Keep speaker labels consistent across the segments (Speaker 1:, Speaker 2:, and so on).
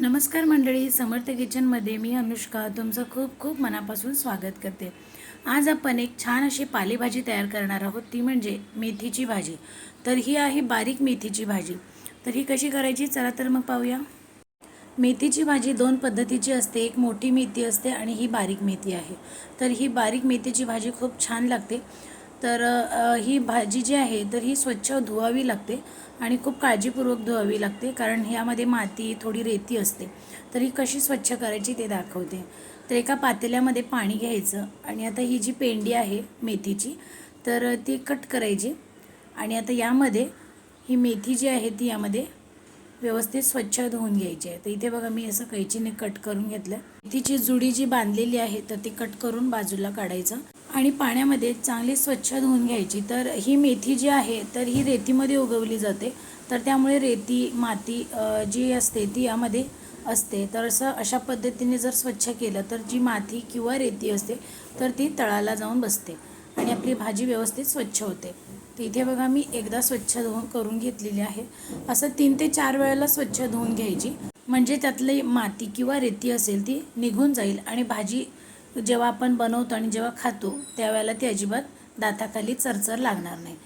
Speaker 1: नमस्कार मंडळी समर्थ किचनमध्ये मी अनुष्का तुमचं खूप खूप मनापासून स्वागत करते. आज आपण एक छान अशी पालेभाजी तयार करणार आहोत ती म्हणजे मेथीची भाजी. तर ही आहे बारीक मेथीची भाजी. तर ही कशी करायची चला तर मग पाहूया. मेथीची भाजी दोन पद्धतीची असते एक मोठी मेथी असते आणि ही बारीक मेथी आहे. तर ही बारीक मेथीची भाजी खूप छान लागते. तर ही भाजी जी आहे तर ही स्वच्छ धुवावी लागते आणि खूप काळजीपूर्वक धुवावी लागते कारण ह्यामध्ये माती थोडी रेती असते. तर ही कशी स्वच्छ करायची ते दाखवते. तर एका पातेल्यामध्ये पाणी घ्यायचं आणि आता ही जी पेंडी आहे मेथीची तर ती कट करायची आणि आता यामध्ये ही मेथी जी आहे ती यामध्ये व्यवस्थित स्वच्छ धुवून घ्यायची आहे. तर इथे बघा मी असं कैचीने कट करून घेतलं. मेथीची जुडी जी बांधलेली आहे तर ती कट करून बाजूला काढायचं. आणि पाण्यामध्ये चांगली स्वच्छ धुवून घ्यायची. तर ही मेथी जी आहे तर ही रेतीमध्ये उगवली जाते. तर त्यामुळे रेती माती जी असते ती यामध्ये असते. तर असं अशा पद्धतीने जर स्वच्छ केलं तर जी माती किंवा रेती असते तर ती तळाला जाऊन बसते. आणि आपली भाजी व्यवस्थित स्वच्छ होते. तर इथे बघा मी एकदा स्वच्छ धुवून करून घेतलेली आहे. असं तीन ते चार वेळेला स्वच्छ धुवून घ्यायची. म्हणजे त्यातली माती किंवा रेती असेल ती निघून जाईल आणि भाजी जेव्हा आपण बनवतो आणि जेव्हा खातो त्यावेळेला ती अजिबात दाताखाली चरचर लागणार नाही.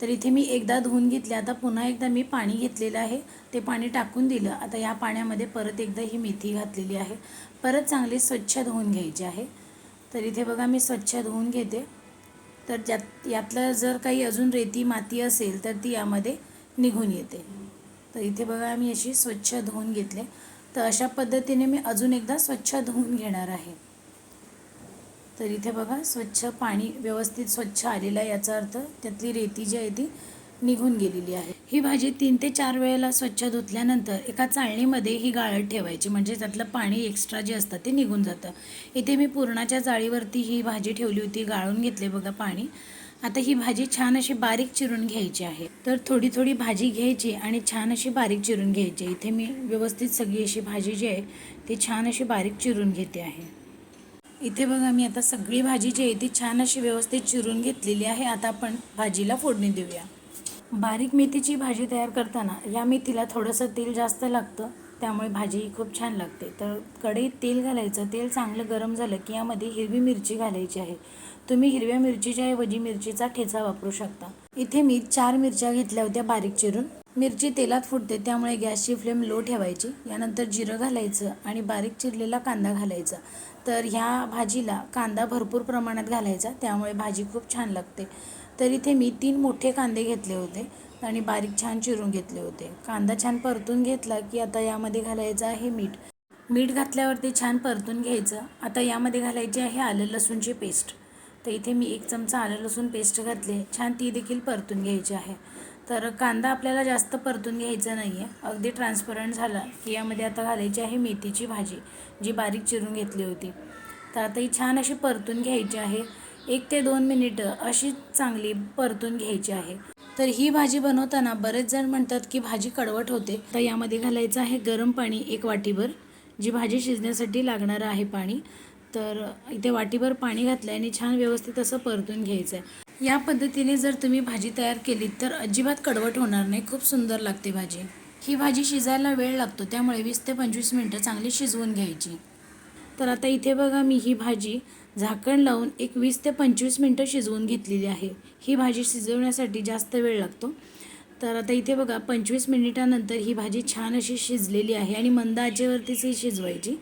Speaker 1: तर इथे मी एकदा धुवून घेतले. आता पुन्हा एकदा मी पाणी घेतलेलं आहे. ते पाणी टाकून दिलं. आता या पाण्यामध्ये परत एकदा ही मेथी घातलेली आहे. परत चांगली स्वच्छ धुवून घ्यायची आहे. तर इथे बघा मी स्वच्छ धुवून घेते. तर ज्यात यातलं जर काही अजून रेती माती असेल तर ती यामध्ये निघून येते. तर इथे बघा मी अशी स्वच्छ धुवून घेतले. तर अशा पद्धतीने मी अजून एकदा स्वच्छ धुवून घेणार आहे. तर इथे बघा स्वच्छ पाणी व्यवस्थित स्वच्छ आलेलं आहे याचा अर्थ त्यातली रेती जी आहे ती निघून गेलेली आहे. ही भाजी तीन ते चार वेळेला स्वच्छ धुतल्यानंतर एका चाळणीमध्ये ही गाळत ठेवायची. म्हणजे त्यातलं पाणी एक्स्ट्रा जे असतं ते निघून जातं. इथे मी पुरणाच्या जाळीवरती ही भाजी ठेवली होती गाळून घेतले बघा पाणी. आता ही भाजी छान अशी बारीक चिरून घ्यायची आहे. तर थोडी थोडी भाजी घ्यायची आणि छान अशी बारीक चिरून घ्यायची. इथे मी व्यवस्थित सगळी अशी भाजी जी आहे ती छान अशी बारीक चिरून घेते आहे. इथे बघा मी आता सगळी भाजी जी आहे ती छान अशी व्यवस्थित चिरून घेतलेली आहे. आता आपण भाजीला फोडणी देऊया. बारीक मेथीची भाजी तयार करताना या मेथीला थोडंसं तेल जास्त लागतं त्यामुळे भाजी खूप छान लागते. तर कढईत तेल घालायचं तेल चांगलं गरम झालं की यामध्ये हिरवी मिरची घालायची आहे. तुम्ही हिरव्या मिरचीच्या ऐवजी मिरचीचा ठेचा वापरू शकता. इथे मी चार मिरच्या घेतल्या होत्या बारीक चिरून. मिरची तेलात फुटते त्यामुळे गॅसची फ्लेम लो ठेवायची. यानंतर जिरं घालायचं आणि बारीक चिरलेला कांदा घालायचा. तर ह्या भाजीला कांदा भरपूर प्रमाणात घालायचा त्यामुळे भाजी खूप छान लागते. तर इथे मी तीन मोठे कांदे घेतले होते आणि बारीक छान चिरून घेतले होते. कांदा छान परतून घेतला की आता यामध्ये घालायचं आहे मीठ. मीठ घातल्यावरती छान परतून घ्यायचं. आता यामध्ये घालायची आहे आलं लसूणची पेस्ट. तर इथे मी एक चमचा आलं लसूण पेस्ट घातली छान ती देखील परतून घ्यायची आहे. तर कांदा आपल्याला जास्त परतून घ्यायचा नाही आहे अगदी ट्रान्सपरंट झाला की यामध्ये आता घालायची आहे मेथीची भाजी जी बारीक चिरून घेतली होती. तर आता ही छान अशी परतून घ्यायची आहे. एक ते दोन मिनिटं अशी चांगली परतून घ्यायची आहे. तर ही भाजी बनवताना बरेच जण म्हणतात की भाजी कडवट होते. तर यामध्ये घालायचं आहे गरम पाणी एक वाटीभर जी भाजी शिजण्यासाठी लागणारं आहे पाणी. तर इथे वाटीभर पाणी घातलं आणि छान व्यवस्थित असं परतून घ्यायचं आहे या पद्धतीने जर तुम्ही भाजी तयार केली तर अजिबात कडवट होणार नाही. खूप सुंदर लागते भाजी. ही भाजी शिजायला वेळ लागतो त्यामुळे वीस ते पंचवीस मिनटं चांगली शिजवून घ्यायची. तर आता इथे बघा मी ही भाजी झाकण लावून एक वीस ते पंचवीस मिनटं शिजवून घेतलेली आहे. ही भाजी शिजवण्यासाठी जास्त वेळ लागतो. तर आता इथे बघा पंचवीस मिनिटानंतर ही भाजी छान अशी शिजलेली आहे आणि मंद आचेवरतीच ही शिजवायची.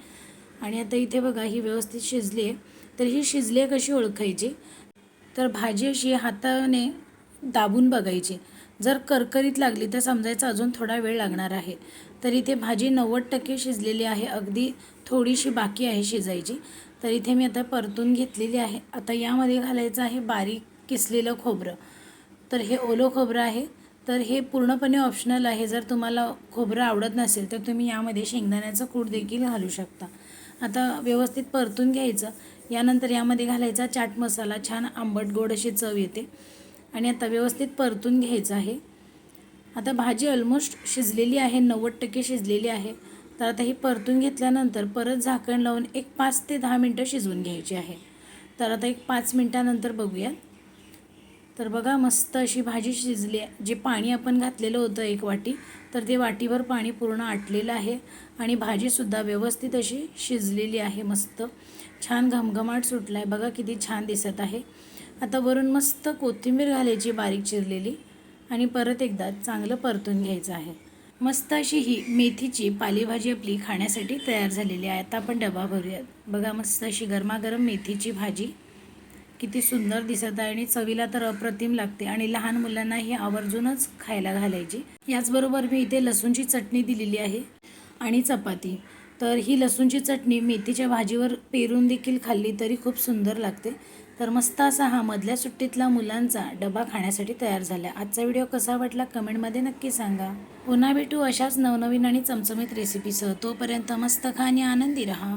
Speaker 1: आणि आता इथे बघा ही व्यवस्थित शिजली आहे. तर ही शिजली आहे कशी ओळखायची? तर भाजी अशी हाताने दाबून बघायची. जर करकरीत लागली तर समजायचं अजून थोडा वेळ लागणार आहे. तर इथे भाजी नव्वद टक्के शिजलेली आहे. अगदी थोडीशी बाकी आहे शिजायची. तर इथे मी आता परतून घेतलेली आहे. आता यामध्ये घालायचं आहे बारीक किसलेलं खोबरं. तर हे ओलं खोबरं आहे. तर हे पूर्णपणे ऑप्शनल आहे. जर तुम्हाला खोबरं आवडत नसेल तर तुम्ही यामध्ये शेंगदाण्याचं कूट देखील घालू शकता. आता व्यवस्थित परतून घ्यायचं. यानंतर यामध्ये घालायचा चाट मसाला. छान आंबट गोड अशी चव येते. आणि आता व्यवस्थित परतून घ्यायचं आहे. आता भाजी ऑलमोस्ट शिजलेली आहे नव्वद टक्के शिजलेली आहे. तर आता ही परतून घेतल्यानंतर परत झाकण लावून एक पाच ते दहा मिनटं शिजवून घ्यायची आहे. तर आता एक पाच मिनटानंतर बघूया. तर बघा मस्त अशी भाजी शिजली आहे. जे पाणी आपण घातलेलं होतं एक वाटी तर ते वाटीभर पाणी पूर्ण आटलेलं आहे. आणि भाजीसुद्धा व्यवस्थित अशी शिजलेली आहे मस्त. छान घमघमाट सुटला आहे बघा किती छान दिसत आहे. आता वरून मस्त कोथिंबीर घालायची बारीक चिरलेली आणि परत एकदा चांगलं परतून घ्यायचं आहे. मस्त अशी ही मेथीची पालेभाजी आपली खाण्यासाठी तयार झालेली आहे. आता आपण डबा भरूयात. बघा मस्त अशी गरमागरम मेथीची भाजी. किती सुंदर दिसत आहे आणि चवीला तर अप्रतिम लागते. आणि लहान मुलांना ही आवर्जूनच खायला घालायची. याचबरोबर मी इथे लसूणची चटणी दिलेली आहे आणि चपाती. तर ही लसूणची चटणी मेथीच्या भाजीवर पेरून देखील खाल्ली तरी खूप सुंदर लागते. तर मस्त असा हा मधल्या सुट्टीतला मुलांचा डबा खाण्यासाठी तयार झाला. आजचा व्हिडिओ कसा वाटला कमेंटमध्ये नक्की सांगा. पुन्हा भेटू अशाच नवनवीन आणि चमचमीत रेसिपीसह तोपर्यंत मस्त खा आणि आनंदी रहा.